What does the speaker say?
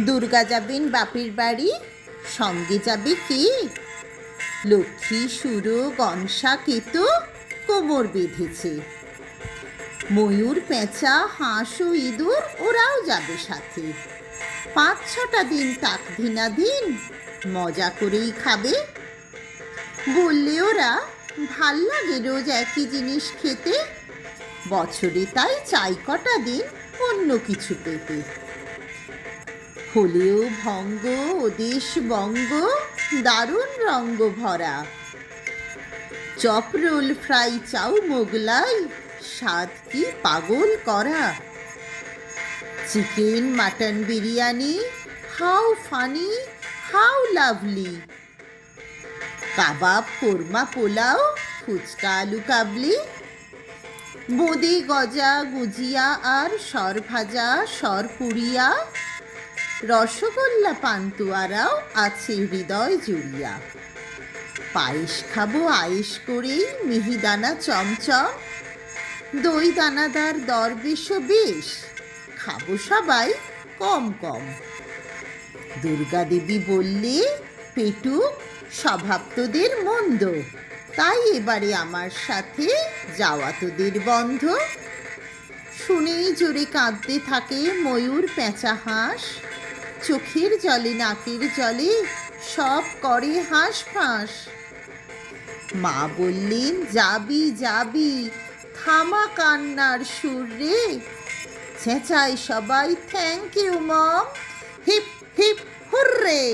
দুর্গা যাবেন বাপের বাড়ি, সঙ্গে যাবে কি? লক্ষ্মী, সুরো, গনসা, কেতু কোমর বেঁধেছে। ময়ূর, পেঁচা, হাঁস ও ইঁদুর ওরাও যাবে সাথে। পাঁচ ছটা দিন তাক দিনা দিন, মজা করেই খাবে। বললে ওরা, ভালো লাগে রোজ একই জিনিস খেতে। বছরে তাই চাই কটা দিন অন্য কিছু পেতে। হলেও ভঙ্গ ওদেশ বঙ্গ, দারুণ রঙ্গ ভরা। চপরোল ফ্রাই চাউ মোগলাই, স্বাদ কি পাগল করা? Chicken, mutton biryani how funny how lovely. Kebab, korma pulao, phuchka, aloo kabli. বোঁদে গজা, গুজিয়া আর সর ভাজা, সর পুরিয়া রসগোল্লা পান্তুয়ারাও আছে হৃদয় জুড়িয়া। পায়েস খাব আয়েস করেই মিহিদানা চমচম। দই দানাদার দরবেশও বেশ, খাব সবাই কম কম। দুর্গা দেবী বললে, পেটু, স্বভাব তোদের মন্দ, তাই এবারে আমার সাথে যাওয়া তোদের বন্ধ। শুনেই জোরে কাঁদতে থাকে ময়ূর পেঁচা হাঁস। চোখের জলে, নাকের জলে, সব করে হাঁস ফাঁস মা বললেন, যাবি যাবি, থামা কান্নার সুর রে। চেঁচাই সবাই thank you mom hip hip, hurray.